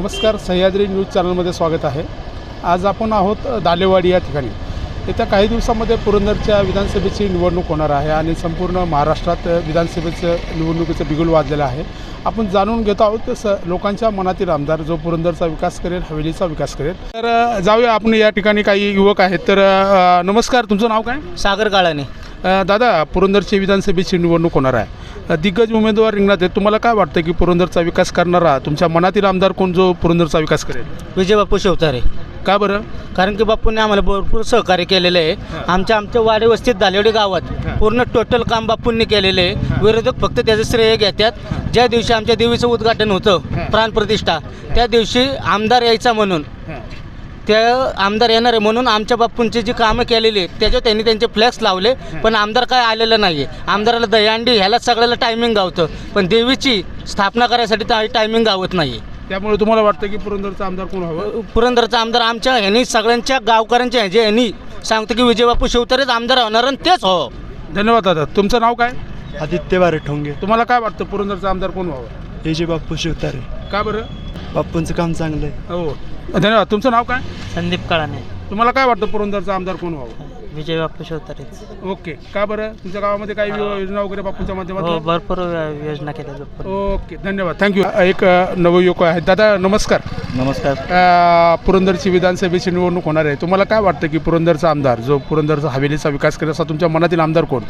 नमस्कार सह्याद्री न्यूज चॅनलमध्ये स्वागत आहे. आज आपण आहोत दालेवाडी या ठिकाणी. येत्या काही दिवसामध्ये पुरंदरच्या विधानसभेची निवडणूक होणार आहे आणि संपूर्ण महाराष्ट्रात विधानसभेचं निवडणुकीचं बिगुल वाजलेलं आहे. आपण जाणून घेत आहोत स लोकांच्या मनातील आमदार जो पुरंदरचा विकास करेल हवेलीचा विकास करेल. तर जाऊया आपण या ठिकाणी काही युवक आहेत. तर नमस्कार तुमचं नाव काय? सागर काळाने. दादा पुरंदरची विधानसभेची निवडणूक होणार आहे. दिग्गज उमेदवार रिंगणात आहेत. तुम्हाला काय वाटतं की पुरंदरचा विकास करणारा तुमच्या मनातील आमदार कोण जो पुरंदरचा विकास करेल? विजय बापू शिवतारे. का बरं? कारण की बापूंनी आम्हाला भरपूर सहकार्य केलेलं आहे. आमच्या आमच्या वाडी वस्तीत दालेवडी गावात पूर्ण टोटल काम बापूंनी केलेलं आहे. विरोधक फक्त त्याचं श्रेय घेतात. ज्या दिवशी आमच्या देवीचं उद्घाटन होतं प्राणप्रतिष्ठा त्या दिवशी आमदार यायचा म्हणून. त्या आमदार येणार आहे म्हणून आमच्या बापूंची जी कामं केलेली आहेत त्याच्यावर त्यांनी त्यांचे फ्लॅक्स लावले. पण आमदार काय आलेलं नाही आहे आमदाराला दहीहंडी ह्याला सगळ्याला टायमिंग गावतं. पण देवीची स्थापना करायसाठी टायमिंग गावत नाही आहे त्यामुळे तुम्हाला वाटतं की पुरंदरचा आमदार कोण हवं? पुरंदरचा आमदार आमच्या ह्यांनी सगळ्यांच्या गावकऱ्यांच्या ह्याचे ह्यांनी सांगतो की विजयबापू शिवतारेच आमदार होणार आणि तेच हो. धन्यवाद दादा. तुमचं नाव काय? आदित्य बारे ठोंगे. तुम्हाला काय वाटतं पुरंदरचा आमदार कोण व्हावं? हे जे बाप्पू शिवतारे. का बरं? बाप्पूंचं काम चांगलं आहे. हो. धन्यवाद. तुमचं नाव काय? संदीप काळाने. तुम्हाला काय वाटतं पुरंदरचा आमदार कोण व्हावं? विजयबापू शिवतारेच. ओके. का बरं? तुमच्या गावामध्ये काही योजना वगैरे बापूच्या माध्यमातून? भरपूर योजना केल्या ओके. धन्यवाद. थँक्यू एक अ, नवयुवक आहेत दादा नमस्कार. नमस्कार. अ, पुरंदरची विधानसभेची निवडणूक होणार आहे. तुम्हाला काय वाटतं की पुरंदरचा आमदार जो पुरंदरचा हवेलीचा विकास करेल असा तुमच्या मनातील आमदार कोण?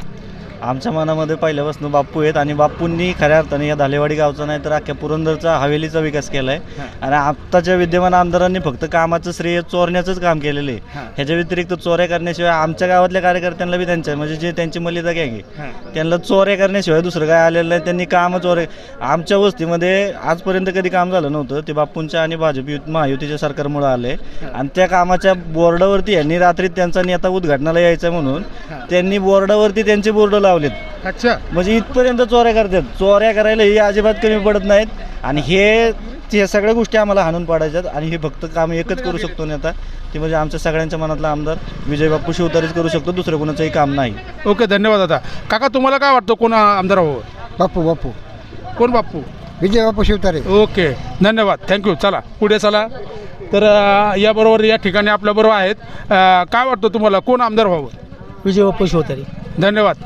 आमच्या मनामध्ये पहिल्यापासून बाप्पू आहेत आणि बाप्पूंनी खऱ्या अर्थाने या धालेवाडी गावचा नाही तर अख्ख्या पुरंदरचा हवेलीचा विकास केला आहे आणि आत्ताच्या विद्यमान आमदारांनी फक्त कामाचं श्रेय चोरण्याचंच काम केलेलं आहे. ह्याच्या व्यतिरिक्त चोऱ्या करण्याशिवाय आमच्या गावातल्या कार्यकर्त्यांना बी त्यांच्या म्हणजे जे त्यांची मलिदा गँग आहे त्यांना चोऱ्या करण्याशिवाय दुसरं काय आलेलं नाही. त्यांनी काम चोरे आमच्या वस्तीमध्ये आजपर्यंत कधी काम झालं नव्हतं. ते बापूंच्या आणि भाजप युत महायुतीच्या सरकारमुळे आले आणि त्या कामाच्या बोर्डावरती यांनी रात्री त्यांचा नेता उद्घाटनाला यायचा म्हणून त्यांनी बोर्डावरती त्यांचे बोर्ड लावलेत. अच्छा. म्हणजे इथपर्यंत चोऱ्या करतात. चोऱ्या करायला ही अजिबात कमी पडत नाहीत. आणि हे ते सगळ्या गोष्टी आम्हाला हाणून पाडायच्यात. आणि हे फक्त काम एकच करू शकतो नेता ते म्हणजे आमच्या सगळ्यांच्या मनातला आमदार विजय बापू शिवतारेच करू शकतो. दुसरं कोणाचंही काम नाही. ओके धन्यवाद दादा काका तुम्हाला काय वाटतं कोण आमदार हवं? बापू बापू. कोण बाप्पू विजय बापू शिवतारे. ओके धन्यवाद. थँक्यू चला पुढे चला. तर अ, याबरोबर या ठिकाणी आपल्याबरोबर आहेत. अ, काय वाटतं तुम्हाला? कोण आमदार व्हावं विजयबापू शिवतारे. धन्यवाद.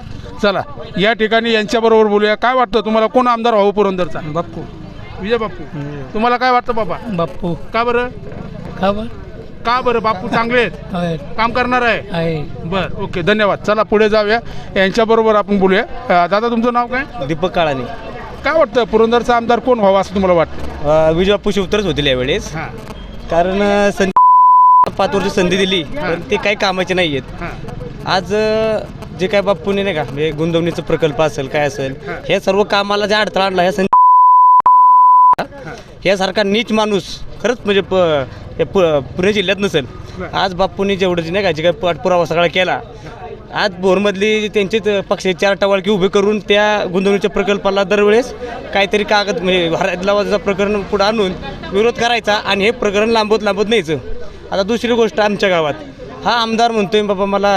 चला या ठिकाणी यांच्याबरोबर बोलूया. काय वाटतं तुम्हाला? कोण आमदार व्हावं पुरंदरचा? बापू विजय बाप्पू. तुम्हाला काय वाटतं बाबा? बापू का बरं? का का बरं? बापू चांगले आहेत. काम करणार आहे. आहे. बरं ओके धन्यवाद. चला पुढे जाऊया. यांच्याबरोबर आपण बोलूया. अ, दादा तुमचं नाव काय? दीपक काळाने. काय वाटतं? पुरंदरचा आमदार कोण व्हावा असं तुम्हाला वाटतं? विजय बापू शिवतरच होतील यावेळेस. हां. कारण अ, संधी पाच वर्ष संधी दिली पण ते काही कामाचे नाही आहेत हां. आज अ, जे काय बापूने नाही का? म्हणजे गुंतवणुकीचा प्रकल्प असेल काय असेल हे. सर्व कामाला जे अडथळा आणला ह्या संधी ह्यासारखा नीच माणूस खरंच म्हणजे प हे प पुणे जिल्ह्यात नसेल. आज बापूंनी जेवढं जे नाही का जे काय पाठपुरावा सगळा केला आज भोरमधली त्यांचेच पक्षाचे चार टवाळकी उभे करून त्या गुंतवणुकीच्या प्रकल्पाला दरवेळेस काहीतरी कागद म्हणजे लावायचं प्रकरण पुढं आणून विरोध करायचा आणि हे प्रकरण लांबवत लांबवत न्यायचं. आता दुसरी गोष्ट आमच्या गावात. हा आमदार म्हणतोय बाबा मला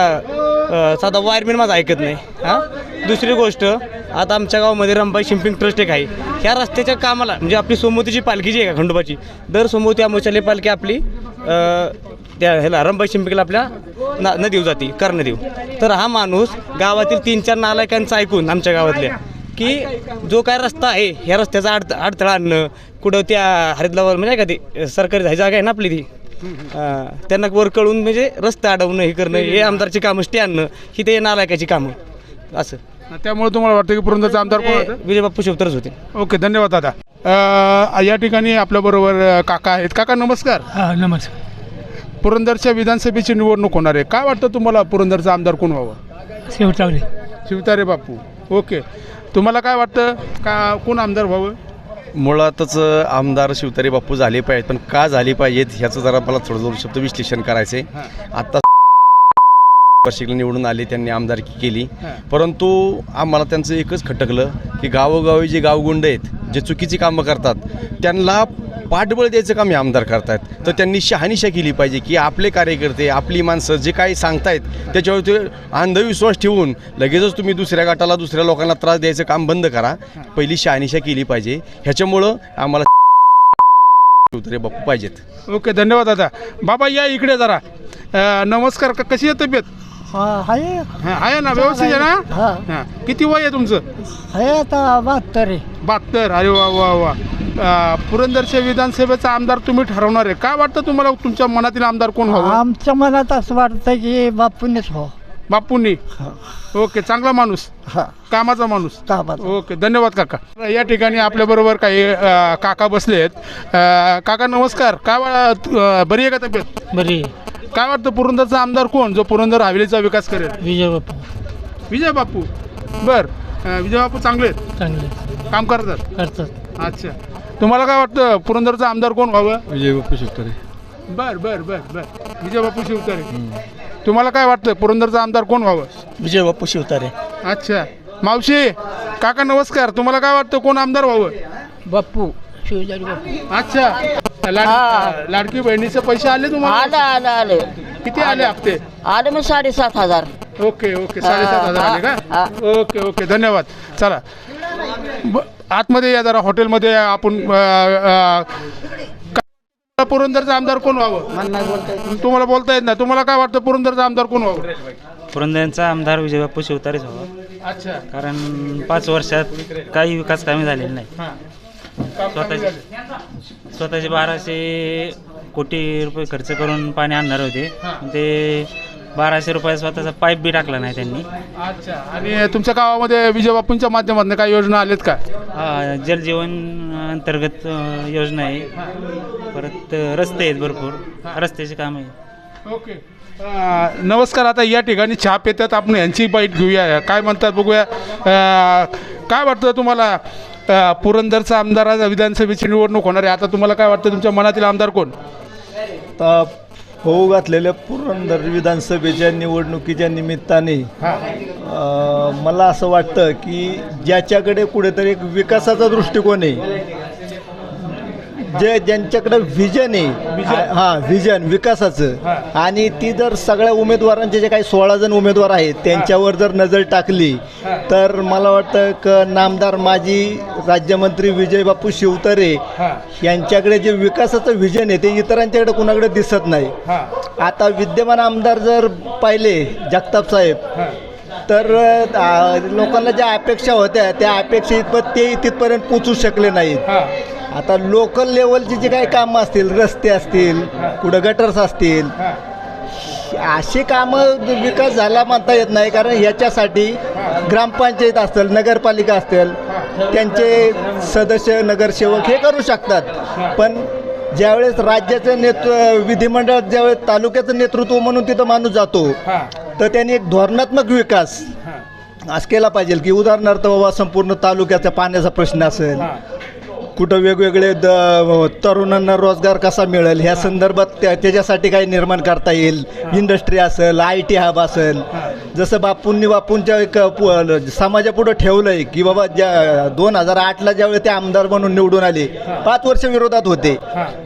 साधा वायरमॅन माझा ऐकत नाही. हां? दुसरी गोष्ट आता आमच्या गावामध्ये रंबाई शिंपिंग ट्रस्ट एक आहे. ह्या रस्त्याच्या कामाला म्हणजे आपली सोमवतीची पालखी जी आहे का खंडोबाची दर सोमवती अमोशाली पालखी आपली त्या ह्याला रंबाई शिंपिकला आपल्या ना नदीव जाते कर्णदेव. तर हा माणूस गावातील तीन चार नालायकांचं ऐकून आमच्या गावातल्या की जो काय रस्ता आहे ह्या रस्त्याचा अड अडथळा आणणं कुठं त्या हरितलावर म्हणजे का ते सरकारी जागा आहे ना आपली ती? त्यांना वर कळून म्हणजे रस्ता अडवणं हे करणं हे आमदारची कामं स्टे आणणं ही ते नालायकाची कामं असं. त्यामुळे तुम्हाला वाटतं की पुरंदरचा आमदार कोण होतं? विजय बाप्पू शिवतरच होते. ओके धन्यवाद दादा. या ठिकाणी आपल्याबरोबर काका आहेत. काका नमस्कार. हां नमस्कार. पुरंदरच्या विधानसभेची निवडणूक होणार आहे. काय वाटतं तुम्हाला पुरंदरचा आमदार कोण व्हावं? शिवतारे शिवतारे बापू ओके. तुम्हाला काय वाटतं? का कोण आमदार व्हावं? मुळातच आमदार शिवतारे बापू झाले पाहिजेत पण का झाले पाहिजेत ह्याचं जरा मला थोडं दोन शब्द विश्लेषण करायचं आहे आत्ता वार्षिकला निवडून आले त्यांनी आमदारकी केली. परंतु आम्हाला त्यांचं एकच खटकलं की गावोगावी जे गावगुंड आहेत जे चुकीची कामं करतात त्यांना पाठबळ द्यायचं काम हे आमदार करतायत. तर त्यांनी शहानिशा केली पाहिजे की आपले कार्यकर्ते आपली माणसं जे काही सांगतायत त्याच्यावर ते अंधविश्वास ठेवून लगेचच तुम्ही दुसऱ्या गटाला दुसऱ्या लोकांना त्रास द्यायचं काम बंद करा. पहिली शहानिशा केली पाहिजे. ह्याच्यामुळं आम्हाला शिवतारे बापू पाहिजेत. ओके धन्यवाद दादा. बाबा या इकडे जरा. नमस्कार कशी आहे तब्येत? आहे हा, आहे ना व्यवस्थित आहे ना? हा. हा. किती वय आहे तुमचं? आहे आता बहात्तर आहे. बहात्तर. अरे वा वा वा. अ, पुरंदरच्या विधानसभेचा आमदार तुम्ही ठरवणार आहे. काय वाटतं तुम्हाला? तुमच्या मनातील आमदार कोण व्हावं? आमच्या मनात असं वाटतं की बापूंनीच हो बापूंनी. ओके चांगला माणूस. हा. कामाचा माणूस. ओके धन्यवाद काका. या ठिकाणी आपल्याबरोबर काही अ, काका बसले आहेत. काका नमस्कार. काय वा- अ, बरी आहे का तब्येत? बरी काय वाटतं पुरंदरचा आमदार कोण जो पुरंदर हवेलीचा विकास करेल? विजय बापू. विजय बापू. बर. अ, विजय बापू चांगले आहेत? चांगले काम करतात? करतात. अच्छा. तुम्हाला काय वाटतं पुरंदरचा आमदार कोण व्हावं? विजय बापू शिवतारे. बर बर बर बर. विजय बापू शिवतारे. तुम्हाला काय वाटतं पुरंदरचा आमदार कोण व्हावं? विजय बापू शिवतारे. अच्छा. मावशी काका नमस्कार. तुम्हाला काय वाटतं कोण आमदार व्हावं? बापू शिवजारी बापू. अच्छा. लाड लाडकी बहिणीचे पैसे आले आलं तुम्हाला? आलं आलं किती आले हप्ते? आलं मग साडेसात हजार. Okay okay. साडेसात हजार आले हा, का ओके ओके. धन्यवाद. चला. ब- आतमध्ये या जरा हॉटेलमध्ये आपण अ, अ, का- पुरंदरचा आमदार कोण व्हावं? तुम्हाला बोलता येत नाही. तुम्हाला काय वाटतं पुरंदरचा आमदार कोण व्हावं? पुरंदरचा आमदार विजयबापू शिवतारेच व्हावा. अच्छा. कारण पाच वर्षात काही विकास कामे झालेले नाही. हां. स्वतःचे. स्वतःचे बाराशे कोटी रुपये खर्च करून पाणी आणणार होते. हां. ते बाराशे रुपये स्वतःचा पाईप बी टाकला नाही त्यांनी. अच्छा आणि तुमच्या गावामध्ये विजय बापूंच्या माध्यमातून काही योजना आल्यात का? हा, जलजीवन अंतर्गत अ, योजना आहे. परत अ, रस्ते आहेत भरपूर. रस्त्याचे काम आहे ओके. अं, नमस्कार आता या ठिकाणी चहा पेतात आपण यांची बाईट घेऊया. काय म्हणतात बघूया. अं, काय वाटतं तुम्हाला? अं, पुरंदरचा आमदार आज विधानसभेची निवडणूक होणार आहे. आता तुम्हाला काय वाटतं? तुमच्या मनातील आमदार कोण? होऊ घातलेल्या पुरंदर विधानसभेच्या निवडणुकीच्या निमित्ताने मला असं वाटतं की ज्याच्याकडे कुठेतरी एक विकासाचा दृष्टिकोन आहे जे ज्यांच्याकडे व्हिजन आहे हां व्हिजन विकासाचं आणि ती जर सगळ्या उमेदवारांचे जे काही सोळा जण उमेदवार आहेत त्यांच्यावर जर नजर टाकली तर मला वाटतं क नामदार माजी राज्यमंत्री विजयबापू शिवतरे यांच्याकडे जे विकासाचं व्हिजन आहे ते इतरांच्याकडे कुणाकडे दिसत नाही. आता विद्यमान आमदार जर पाहिले जगताप साहेब तर लोकांना ज्या अपेक्षा होत्या त्या अपेक्षा इतपत ते तिथपर्यंत पोचू शकले नाहीत. आता लोकल लेवलची जी काही कामं असतील रस्ते असतील कुठं गटर्स असतील अशी कामं विकास झाला म्हणता येत नाही कारण याच्यासाठी ग्रामपंचायत असेल नगरपालिका असेल त्यांचे सदस्य नगरसेवक हे करू शकतात. पण ज्यावेळेस राज्याचं नेतृ विधिमंडळात ज्यावेळेस तालुक्याचं नेतृत्व म्हणून तिथं माणूस जातो तर त्यांनी एक धोरणात्मक विकास असं केला पाहिजे की उदाहरणार्थ बाबा संपूर्ण तालुक्याचा पाण्याचा प्रश्न असेल कुठं वेगवेगळे द तरुणांना रोजगार कसा मिळेल? ह्या संदर्भात त्या त्याच्यासाठी काही निर्माण करता येईल. इंडस्ट्री असेल आय टी हब असेल. जसं बापूंनी बापूंच्या एक पु- समाजापुढं ठेवलं आहे की बाबा ज्या दोन हजार आठला ज्यावेळी ते आमदार म्हणून निवडून आले पाच वर्ष विरोधात होते.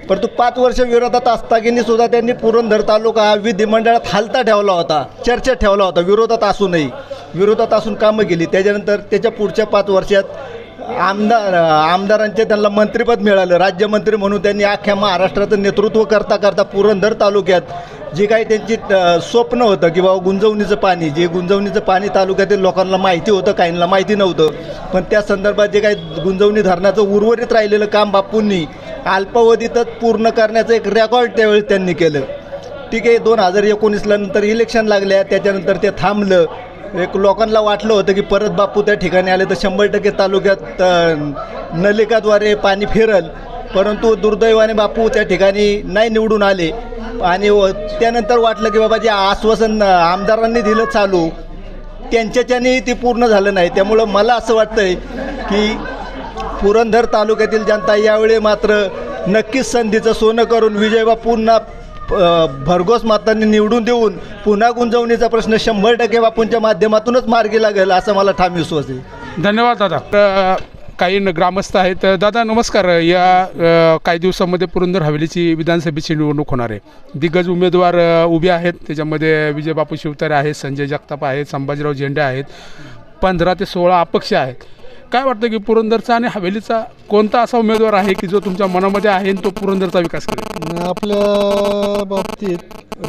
परंतु पाच वर्ष विरोधात असताना सुद्धा त्यांनी पुरंदर तालुका हा विधिमंडळात हालता ठेवला होता चर्चेत ठेवला होता. विरोधात असूनही विरोधात असून कामं केली. त्याच्यानंतर त्याच्या पुढच्या पाच वर्षात आमदार आमदारांचे त्यांना मंत्रिपद मिळालं. राज्यमंत्री म्हणून त्यांनी अख्ख्या महाराष्ट्राचं नेतृत्व करता करता पुरंदर तालुक्यात जे काही त्यांची स्वप्न होतं की बाबा गुंजवणीचं पाणी जे गुंजवणीचं पाणी तालुक्यातील लोकांना माहिती होतं काहींना माहिती नव्हतं. पण त्या संदर्भात जे काही गुंजवणी धरणाचं उर्वरित राहिलेलं काम बापूंनी अल्पावधीतच पूर्ण करण्याचं एक रेकॉर्ड त्यावेळी त्यांनी केलं. ठीक आहे दोन हजार एकोणीसला नंतर इलेक्शन लागल्या त्याच्यानंतर ते थांबलं. एक लोकांना वाटलं होतं की परत बापू त्या ठिकाणी आले तर शंभर टक्के तालुक्यात नलिकाद्वारे पाणी फिरल. परंतु दुर्दैवाने बापू त्या ठिकाणी नाही निवडून आले. आणि व- त्यानंतर वाटलं की बाबा जे आश्वासन आमदारांनी दिलं चालू त्यांच्याच्याने ते पूर्ण झालं नाही. त्यामुळं मला असं वाटतंय की पुरंदर तालुक्यातील जनता यावेळी मात्र नक्कीच संधीचं सोनं करून विजयबापूंना पुन्हा भरघोस मातांनी निवडून देऊन पुन्हा गुंजवणीचा प्रश्न शंभर टक्के बापूंच्या माध्यमातूनच मार्गी लागेल असं मला ठाम विश्वास आहे. धन्यवाद दादा. काही न- ग्रामस्थ आहेत. दादा नमस्कार. या काही दिवसामध्ये पुरंदर हवेलीची विधानसभेची निवडणूक होणार आहे. दिग्गज उमेदवार उभे आहेत. त्याच्यामध्ये विजय बापू शिवतारे आहेत संजय जगताप आहेत संभाजीराव झेंडे आहेत. पंधरा ते सोळा अपक्ष आहेत. काय वाटतं की पुरंदरचा आणि हवेलीचा कोणता असा उमेदवार आहे की जो तुमच्या मनामध्ये आहे आणि तो पुरंदरचा विकास करेल? आपल्या बाबतीत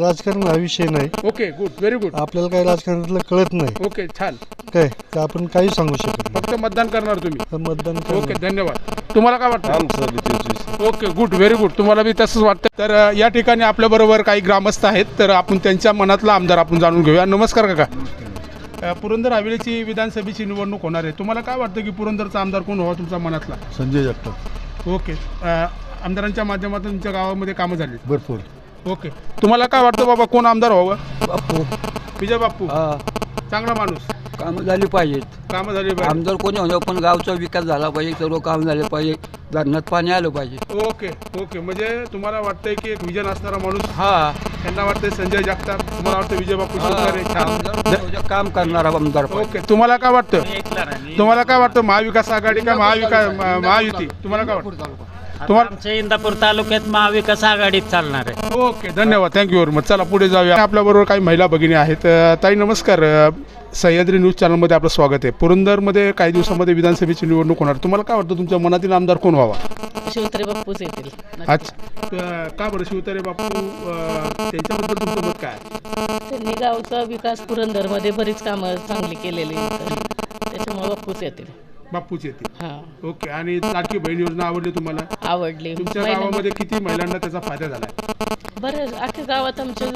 राजकारण हा विषय नाही. ओके गुड व्हेरी गुड आपल्याला काही राजकारणातलं कळत नाही. ओके छान. काय? तर आपण काही सांगू शकत नाही. फक्त मतदान करणार तुम्ही. तर मतदान ओके. धन्यवाद. तुम्हाला काय वाटतं? आमचं. ओके गुड व्हेरी गुड तुम्हाला बी तसंच वाटतं. तर अ, या ठिकाणी आपल्याबरोबर काही ग्रामस्थ आहेत. तर आपण त्यांच्या मनातला आमदार आपण जाणून घेऊया. नमस्कार काका. पुरंदर हवेलीची विधानसभेची निवडणूक होणार आहे. तुम्हाला काय वाटतं की पुरंदरचा आमदार कोण व्हावा तुमच्या मनातला? संजय जगताप. ओके. आमदारांच्या माध्यमातून तुमच्या गावामध्ये कामं झाली. भरपूर. ओके. तुम्हाला काय वाटतं बाबा कोण आमदार व्हावं? बापू विजय बाप्पू. हा. चांगला माणूस. कामं झाली पाहिजेत. कामं झाली पाहिजे. आमदार कोणी होणार पण गावचा विकास झाला पाहिजे सर्व काम झाले पाहिजे धरणात पाणी आलं पाहिजे. Okay okay. म्हणजे तुम्हाला वाटतंय की एक विजन असणारा माणूस हा. त्यांना वाटतंय संजय जगताप तुम्हाला वाटतं विजय आमदार काम करणारा आमदार ओके तुम्हाला काय वाटतं? तुम्हाला काय वाटतं? महाविकास आघाडी का महाविकास महायुती? तुम्हाला काय वाटतं? तुम्हाला आमच्या इंदापूर तालुक्यात महाविकास आघाडीत चालणार आहे. ओके धन्यवाद. थँक्यू व्हेरी मच चला पुढे जाऊया. आपल्याबरोबर काही महिला भगिनी आहेत. ताई नमस्कार. सह्याद्री न्यूज चॅनलमध्ये आपलं स्वागत आहे. पुरंदरमध्ये काही दिवसामध्ये विधानसभेची निवडणूक होणार. तुम्हाला काय वाटतं? तुमच्या मनातील आमदार कोण व्हावा? शिवतरे बाप्पूच येतील. आज अ, का बरं शिवतारे बापू अ, त्यांच्याबद्दल तुमचं मत काय? आहे? त्यांनी गावचा विकास पुरंदरमध्ये बरीच कामं चांगली केलेली आहेत. त्याच्यामुळे बाप्पूच येतील. बापूच येतील. हां. ओके आणि लाडकी बहीण योजना आवडली तुम्हाला? आवडली. तुमच्या गावामध्ये किती महिलांना त्याचा फायदा झाला बरेच अख्ख्या गावात आमच्या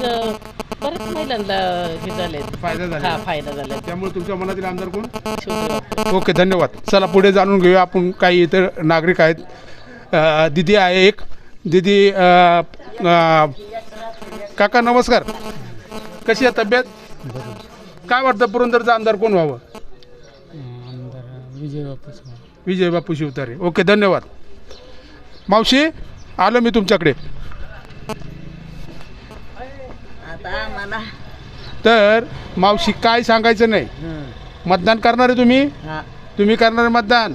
बरेच महिलांना हे झाले फायदा हा झाला फायदा झाला त्यामुळे तुमच्या मनातील आमदार कोण? ओके धन्यवाद. चला पुढे जाणून घेऊया आपण काही इतर नागरिक आहेत. अ, दिदी आहे एक. दिदी अ, अ, काका नमस्कार. कशी आहे तब्येत? काय वाटतं पुरंदरचा आमदार कोण व्हावं? विजय बापू शिवतारे. ओके धन्यवाद. मावशी आलो मी तुमच्याकडे. तर मावशी काय सांगायचं नाही. मतदान करणार आहे तुम्ही? तुम्ही करणार मतदान.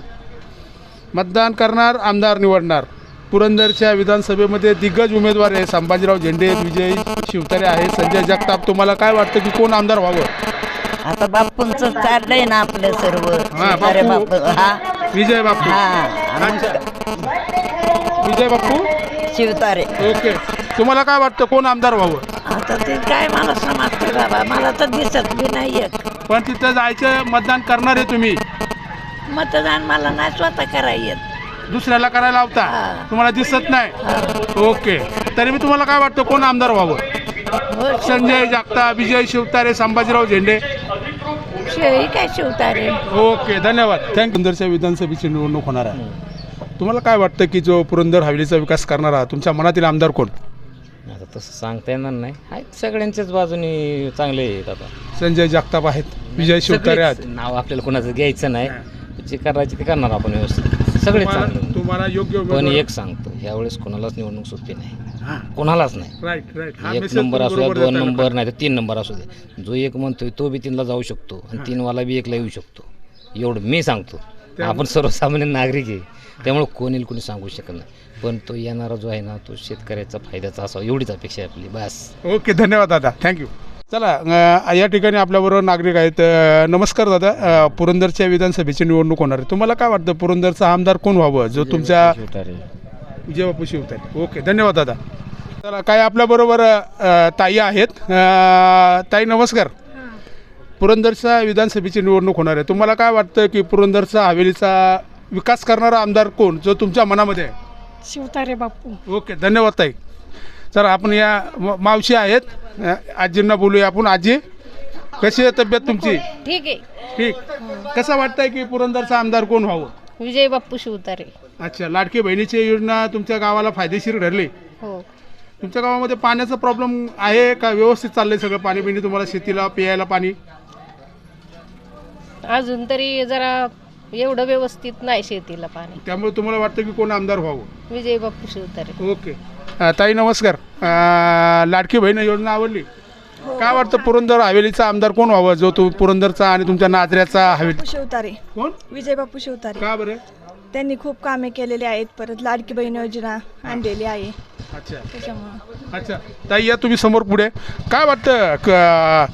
मतदान करणार आमदार निवडणार. पुरंदरच्या विधानसभेमध्ये दिग्गज उमेदवार आहे संभाजीराव झेंडे विजय शिवतारे आहेत संजय जगताप तुम्हाला काय वाटतं की कोण आमदार व्हावं? आता बापूंचं चाललंय ना आपलं सर्व. बापू हा. विजय बापू हा अच्छा विजय बापू शिवतारे ओके तुम्हाला काय वाटतं कोण आमदार व्हावं आता ते काय मला समजते बाबा मला तर दिसत बी नाही पण तिथं जायचं मतदान करणार आहे तुम्ही मतदान मला नाही स्वतः करायला येत दुसऱ्याला करायला लावता हा. तुम्हाला दिसत नाही ओके तरी मी तुम्हाला काय वाटतं कोण आमदार व्हावं हो संजय जगताप विजय शिवतारे संभाजीराव झेंडे शिव काय शिवतारे ओके धन्यवाद. थँक्यू पुरंदरच्या विधानसभेची निवडणूक होणार आहे. तुम्हाला काय वाटतं की जो पुरंदर हवेलीचा विकास करणारा तुमच्या मनातील आमदार कोण? आता तसं सांगता येणार नाही. आहेत सगळ्यांच्याच बाजूनी चांगले आहेत आता. संजय जगताप आहेत विजय शिवतारे आहेत. सगळेच नाव आपल्याला कोणाचं घ्यायचं नाही. जे करायचे ते करणार आपण व्यवस्थित. सगळे तुम्हाला चांगले तुम्हाला योग्य पण उमेदवार- एक सांगतो यावेळेस कोणालाच निवडणूक सुटली नाही. कोणालाच नाही. राईट राईट हा एक नंबर असू द्या बरोबर दोन नंबर नाही तर तीन नंबर असू दे जो एक म्हणतोय तो बी तीनला जाऊ शकतो आणि तीनवाला बी एकला येऊ शकतो. एवढं मी सांगतो. आपण सर्वसामान्य नागरिक आहे. त्यामुळे कोण येईल कोणी सांगू शकत नाही. पण तो येणारा जो आहे ना तो शेतकऱ्याचा फायद्याचा असावा एवढीच अपेक्षा आहे आपली. बस. ओके धन्यवाद दादा. थँक्यू चला अ, या ठिकाणी आपल्याबरोबर नागरिक आहेत. अ, नमस्कार दादा. अ, पुरंदरच्या विधानसभेची निवडणूक होणार आहे. तुम्हाला काय वाटतं पुरंदरचा आमदार कोण व्हावं? जो तुमच्या विजय बापू शिवतारे ओके धन्यवाद दादा. चला काय आपल्याबरोबर अ, ताई आहेत. अ, ताई नमस्कार. पुरंदरच्या विधानसभेची निवडणूक होणार आहे. तुम्हाला काय वाटतं की पुरंदरचा हवेलीचा विकास करणारा आमदार कोण? जो तुमच्या मनामध्ये आहे. शिवतारे बाप्पू ओके धन्यवाद ताई. सर आपण या म- मावशी आहेत. अ, आजींना बोलूया आपण. आजी कशी आहे तब्येत तुमची? ठीक आहे. ठीक. कसं वाटतंय की पुरंदरचा आमदार कोण व्हावं? विजय बाप्पू शिवतारे. अच्छा लाडकी बहिणीची योजना तुमच्या गावाला फायदेशीर ठरली. हो. तुमच्या गावामध्ये पाण्याचा प्रॉब्लेम आहे का? व्यवस्थित चाललंय सगळं पाणी बिणी तुम्हाला शेतीला पियायला पाणी? अजून तरी जरा एवढं व्यवस्थित नाही शेतीला पाणी. त्यामुळे तुम्हाला वाटतं की कोण आमदार व्हावं? विजय बाप्पू शिवतारे. ओके. अ, ताई नमस्कार. अ, लाडकी बहीण योजना आवडली? काय वाटतं पुरंदर हवेलीचा आमदार कोण व्हावं? जो तो पुरंदरचा आणि तुमच्या नाजऱ्याचा हवेली शिवतारे. कोण? विजय बापू शिवतारे. का बरं? त्यांनी खूप कामे केलेली आहेत. परत लाडकी बहीण योजना आणलेली आहे. अच्छा. त्याच्यामुळं. अच्छा. ताई या तुम्ही समोर पुढे. काय वाटतं क-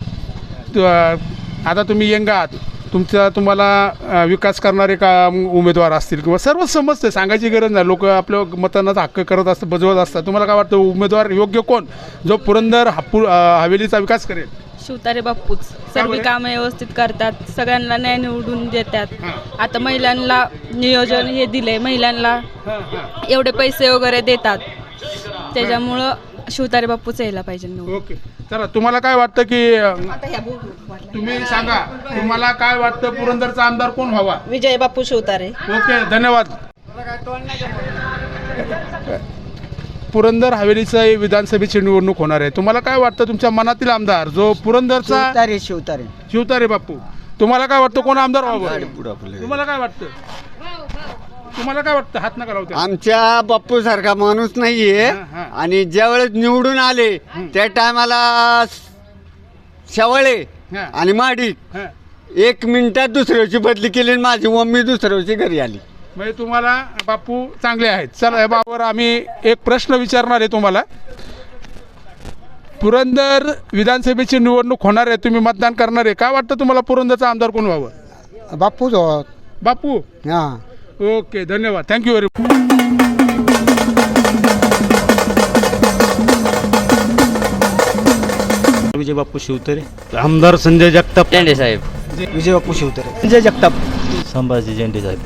त- आता तुम्ही यंग आहात तुमचा तुम्हाला अ, विकास करणारे का उमेदवार असतील किंवा सर्व समजते सांगायची गरज नाही. लोक आपल्या मतदानाचा हक्क करत असतात बजवत असतात. तुम्हाला काय वाटतं उमेदवार योग्य कोण? जो पुरंदर हापू अ, हवेलीचा विकास करेल. शिवतारे बाप्पूच सर्व बरं? कामं व्यवस्थित करतात. सगळ्यांना न्याय निवडून देतात. आता महिलांना नियोजन हे दिले महिलांना एवढे पैसे वगैरे देतात. त्याच्यामुळं शिवतारे बाप्पूच यायला पाहिजे निवडून. ओके. चला तुम्हाला काय वाटतं की अ, तुम्ही सांगा तुम्हाला काय वाटतं पुरंदरचा आमदार कोण व्हावा? विजय बापू शिवतारे. ओके धन्यवाद. पुरंदर हवेलीचं हे विधानसभेची निवडणूक होणार आहे. तुम्हाला काय वाटतं तुमच्या मनातील आमदार जो पुरंदरचा शिवतारे शिवतारे. शिवतारे बाप्पू तुम्हाला काय वाटतं कोण आमदार व्हावं? तुम्हाला काय वाटतं? तुम्हाला काय वाटतं? हात नका लावते आमच्या बाप्पू सारखा माणूस नाहीये. आणि ज्यावेळेस निवडून आले त्या टायमाला शेवळे आणि माडिक एक मिनिटात दुसऱ्याची बदली केली आणि माझी मम्मी दुसऱ्याची घरी आली. म्हणजे तुम्हाला बापू चांगले आहेत. चला या बाबावर आम्ही एक प्रश्न विचारणार आहे तुम्हाला. पुरंदर विधानसभेची निवडणूक होणार आहे तुम्ही मतदान करणार आहे. काय वाटतं तुम्हाला पुरंदरचा आमदार कोण व्हावं? बापूच बापू? हां. ओके धन्यवाद. थँक्यू व्हेरी विजय बाप्पू शिवतरे. आमदार संजय जगताप. साहेब. विजय बापू शिवतारे. विजय जगताप. संभाजी झेंडे साहेब.